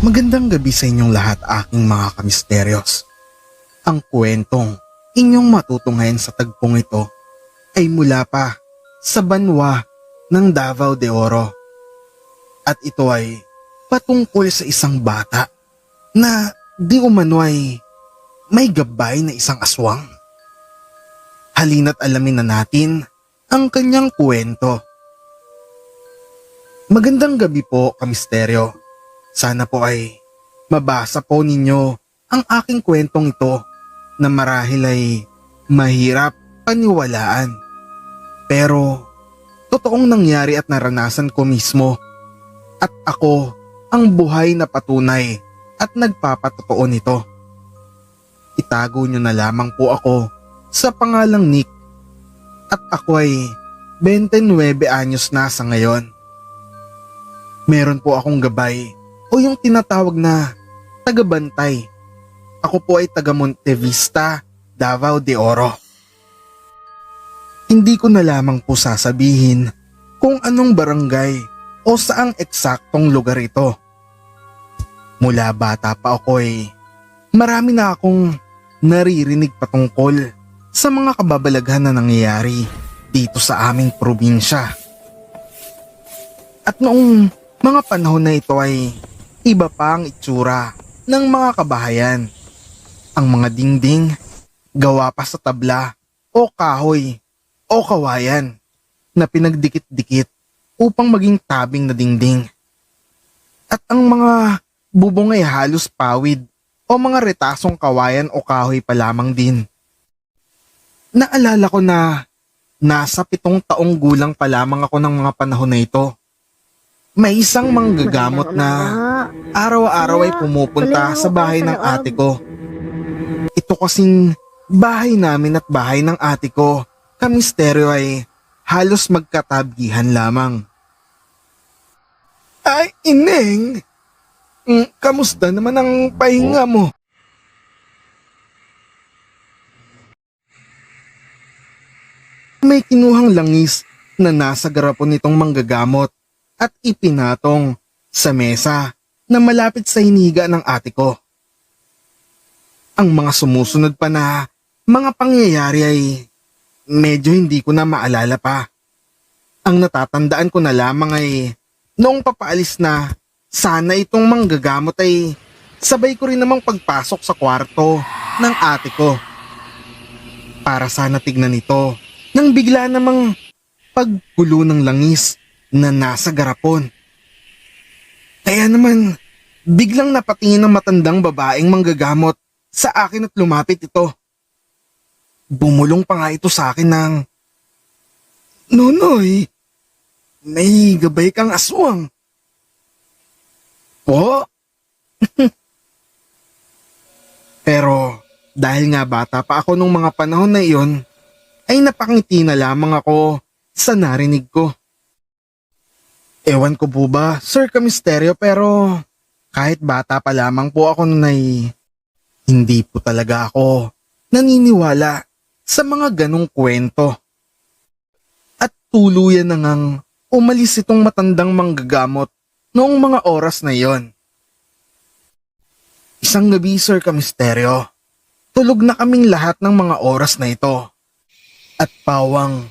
Magandang gabi sa inyong lahat aking mga kamisteryos. Ang kwentong inyong matutunghayan sa tagpong ito ay mula pa sa banwa ng Davao de Oro. At ito ay patungkol sa isang bata na di umano ay may gabay na isang aswang. Halina't alamin na natin ang kanyang kwento. Magandang gabi po, kamisteryo. Sana po ay mabasa po ninyo ang aking kwentong ito na marahil ay mahirap paniwalaan. Pero totoong nangyari at naranasan ko mismo at ako ang buhay na patunay at nagpapatotoo nito. Itago nyo na lamang po ako sa pangalang Nick at ako ay 29 anyos na sa ngayon. Meron po akong gabay o yung tinatawag na tagabantay. Ako po ay taga Monte Vista, Davao de Oro. Hindi ko na lamang po sasabihin kung anong barangay o saang eksaktong lugar ito. Mula bata pa ako ay marami na akong naririnig patungkol sa mga kababalaghan na nangyayari dito sa aming probinsya. At noong mga panahon na ito ay iba pa ang itsura ng mga kabahayan. Ang mga dingding, gawa pa sa tabla o kahoy o kawayan na pinagdikit-dikit upang maging tabing na dingding. At ang mga bubong ay halos pawid o mga retasong kawayan o kahoy pa lamang din. Naalala ko na nasa pitong taong gulang pa lamang ako ng mga panahon na ito. May isang manggagamot na araw-araw ay pumupunta sa bahay ng ate ko. Ito kasing bahay namin at bahay ng ate ko, kamisteryo ay halos magkatabihan lamang. Ay, ineng! Mm, kamusta naman ang pahinga mo? May kinuhang langis na nasa garapon nitong manggagamot at ipinatong sa mesa na malapit sa hiniga ng ate ko. Ang mga sumusunod pa na mga pangyayari ay medyo hindi ko na maalala pa. Ang natatandaan ko na lamang ay noong papaalis na sana itong manggagamot ay sabay ko rin namang pagpasok sa kwarto ng ate ko. Para sana tignan ito nang bigla namang paggulo ng langis na nasa garapon. Kaya naman, biglang napatingin ng matandang babaeng manggagamot sa akin at lumapit ito. Bumulong pa nga ito sa akin ng, Nonoy, may gabay kang aswang. Po? Pero dahil nga bata pa ako nung mga panahon na iyon, ay napakingiti na lamang ako sa narinig ko. Ewan ko po ba, Sir Kamisteryo, pero kahit bata pa lamang po ako nun ay hindi po talaga ako naniniwala sa mga ganong kwento. At tuluyan na ngang umalis itong matandang manggagamot noong mga oras na yon. Isang gabi, Sir Kamisteryo, tulog na kaming lahat ng mga oras na ito. At pawang,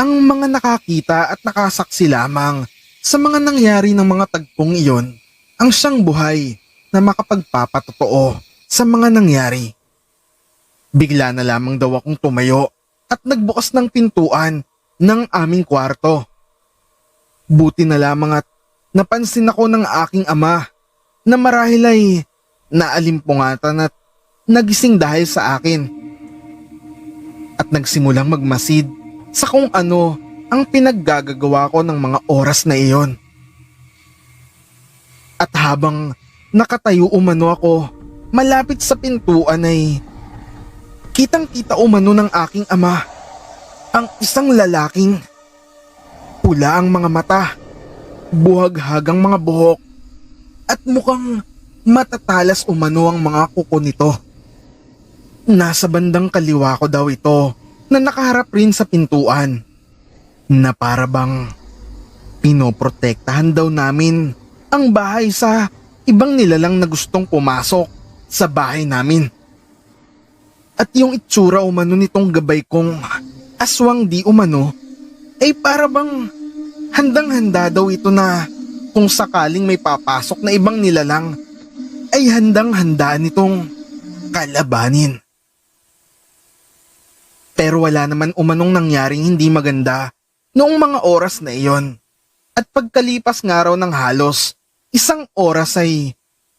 ang mga nakakita at nakasaksi lamang sa mga nangyari ng mga tagpong iyon ang siyang buhay na makapagpapatotoo sa mga nangyari. Bigla na lamang daw akong tumayo at nagbukas ng pintuan ng aming kwarto. Buti na lamang at napansin ako ng aking ama na marahil ay naalimpungatan at nagising dahil sa akin. At nagsimulang magmasid sa kung ano ang pinaggagagawa ko ng mga oras na iyon. At habang nakatayo umano ako malapit sa pintuan ay kitang kita umano ng aking ama ang isang lalaking pula ang mga mata, buhag-hagang mga buhok at mukhang matatalas umano ang mga kuko nito. Nasa bandang kaliwa ko daw ito na nakaharap rin sa pintuan na para bang pinoprotektahan daw namin ang bahay sa ibang nilalang na gustong pumasok sa bahay namin. At yung itsura umano nitong gabay kong aswang di umano ay para bang handang-handa daw ito na kung sakaling may papasok na ibang nilalang ay handang-handa nitong kalabanin. Pero wala naman umanong nangyaring hindi maganda noong mga oras na iyon. At pagkalipas nga raw ng halos isang oras ay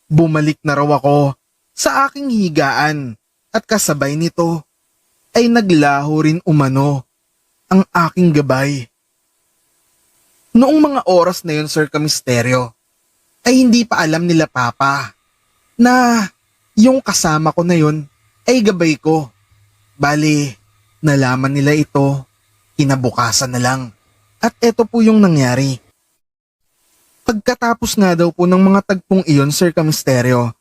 bumalik na raw ako sa aking higaan at kasabay nito ay naglaho rin umano ang aking gabay. Noong mga oras na yun, Sir Kamisteryo, ay hindi pa alam nila Papa na yung kasama ko na yun ay gabay ko. Bali, nalaman nila ito kinabukasan na lang. At eto po yung nangyari. Pagkatapos nga daw po ng mga tagpong iyon, Sir Kamisteryo,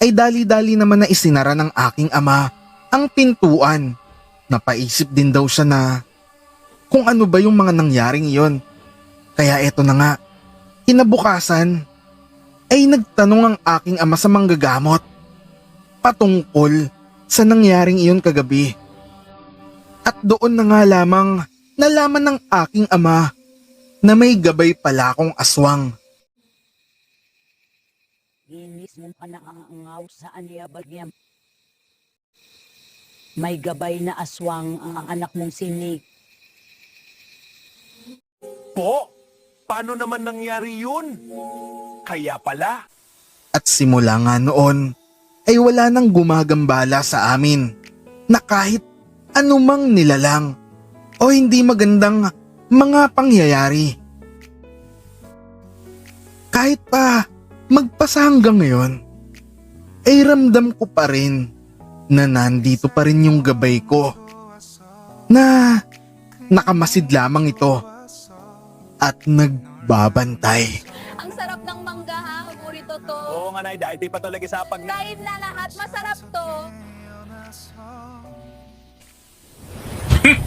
ay dali-dali naman na isinara ng aking ama ang pintuan. Napaisip din daw siya na kung ano ba yung mga nangyaring iyon. Kaya eto na nga, kinabukasan ay nagtanong ang aking ama sa manggagamot patungkol sa nangyaring iyon kagabi. At doon na nga lamang nalaman ng aking ama na may gabay pala akong aswang. Inis mo pa naangaw sa aniya bagyam. May gabay na aswang ang anak mong sinig. Po, paano naman nangyari yun? Kaya pala, At simula nga noon ay wala nang gumagambala sa amin na kahit anumang nilalang o hindi magandang mga pangyayari. Kahit pa magpasa hanggang ngayon, ay ramdam ko pa rin na nandito pa rin yung gabay ko na nakamasid lamang ito at nagbabantay. Ang sarap ng mangga ha, paborito to. oo nga nay, dahil di pa talaga sa pag Kain na lahat, masarap to.